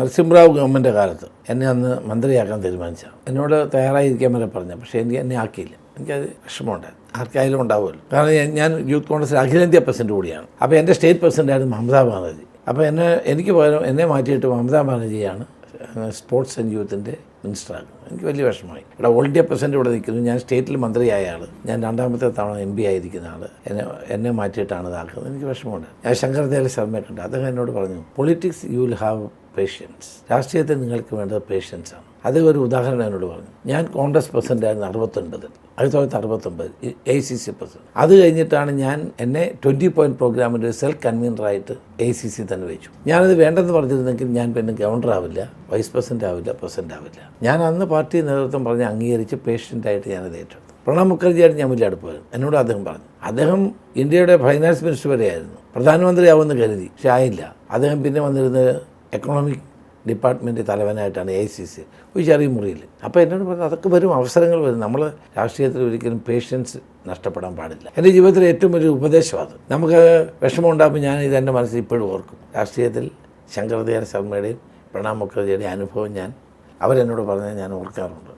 നരസിംഹറാവു ഗവൺമെന്റെ കാലത്ത് എന്നെ അന്ന് മന്ത്രിയാക്കാൻ തീരുമാനിച്ച. എന്നോട് തയ്യാറായിരിക്കാൻ വരെ പറഞ്ഞു. പക്ഷേ എനിക്ക് എന്നെ ആക്കിയില്ല. എനിക്കത് വിഷമമുണ്ടായിരുന്നു. ആർക്കായാലും ഉണ്ടാവുമല്ലോ. കാരണം ഞാൻ- യൂത്ത് കോൺഗ്രസ് അഖിലേന്ത്യാ പ്രസിഡന്റ് കൂടിയാണ്. അപ്പോൾ എന്റെ സ്റ്റേറ്റ് പ്രസിഡന്റ് ആയിരുന്നു മമതാ ബാനർജി. അപ്പോൾ എന്നെ എനിക്ക് പകരം എന്നെ മാറ്റിയിട്ട് മമതാ ബാനർജിയാണ് സ്പോർട്സ് ആൻഡ് യൂത്തിന്റെ മിനിസ്റ്ററാക്കുന്നത്. എനിക്ക് വലിയ വിഷമമായി. ഇവിടെ ഓൾ ഇന്ത്യ പ്രസിഡന്റ് ഇവിടെ നിൽക്കുന്നു. ഞാൻ സ്റ്റേറ്റിൽ മന്ത്രിയായ ആൾ ഞാൻ രണ്ടാമത്തെ തവണ എം പി ആയിരിക്കുന്ന ആൾ എന്നെ എന്നെ മാറ്റിയിട്ടാണ് ഇതാക്കുന്നത്. എനിക്ക് വിഷമമുണ്ട് ഞാൻ ശങ്കർദേവ ശർമ്മയെ ഉണ്ട് അദ്ദേഹം എന്നോട് പറഞ്ഞു politics you will have patience രാഷ്ട്രീയത്തിൽ നിങ്ങൾക്ക് വേണ്ടത് പേഷ്യൻസ് ആണ്. അത് ഒരു ഉദാഹരണം എന്നോട് പറഞ്ഞു. ഞാൻ കോൺഗ്രസ് പ്രസിഡന്റ് ആയിരുന്നു അറുപത്തൊൻപതിൽ ആയിരത്തി തൊള്ളായിരത്തി അറുപത്തൊമ്പത് എ സി സി പ്രസിഡന്റ്. അത് കഴിഞ്ഞിട്ടാണ് ഞാൻ എന്നെ ട്വന്റി പോയിന്റ് പ്രോഗ്രാമിന്റെ ഒരു സെൽഫ് കൺവീനറായിട്ട് എ സി സി തന്നെ വെച്ചു. ഞാനത് വേണ്ടെന്ന് പറഞ്ഞിരുന്നെങ്കിൽ ഞാൻ പിന്നെ ഗവർണർ ആവില്ല വൈസ് പ്രസിഡന്റ് ആവില്ല പ്രസിഡന്റ് ആവില്ല. ഞാൻ അന്ന് പാർട്ടി നേതൃത്വം പറഞ്ഞ് അംഗീകരിച്ച് പേഷ്യന്റായിട്ട് ഞാനത് ഏറ്റെടുത്തു. പ്രണബ് മുഖർജിയായിട്ട് ഞാൻ വലിയ അടുപ്പമായിരുന്നു എന്നോട് അദ്ദേഹം പറഞ്ഞു. അദ്ദേഹം ഇന്ത്യയുടെ ഫൈനാൻസ് മിനിസ്റ്റർ വരെയായിരുന്നു. പ്രധാനമന്ത്രിയാവുമെന്ന് കരുതി. പക്ഷെ ആയില്ല. അദ്ദേഹം പിന്നെ വന്നിരുന്നത് എക്കണോമിക് ഡിപ്പാർട്ട്മെന്റ് തലവനായിട്ടാണ് എ സി സി ഒരു ചെറിയ മുറിയിൽ അപ്പോൾ എന്നോട് പറഞ്ഞു അതൊക്കെ വരും അവസരങ്ങൾ വരും. നമ്മൾ രാഷ്ട്രീയത്തിൽ ഒരിക്കലും പേഷ്യൻസ് നഷ്ടപ്പെടാൻ പാടില്ല. എന്റെ ജീവിതത്തിലെ ഏറ്റവും വലിയ ഉപദേശം അത്. നമുക്ക് വിഷമം ഉണ്ടാകുമ്പോൾ ഞാൻ ഇത് എന്റെ മനസ്സിൽ ഇപ്പോഴും ഓർക്കും. രാഷ്ട്രീയത്തിൽ ശങ്കർദേവ ശർമ്മയുടെയും പ്രണാബ് മുഖർജിയുടെയും അനുഭവം ഞാൻ അവരെന്നോട് പറഞ്ഞത് ഞാൻ ഓർക്കാറുണ്ട്.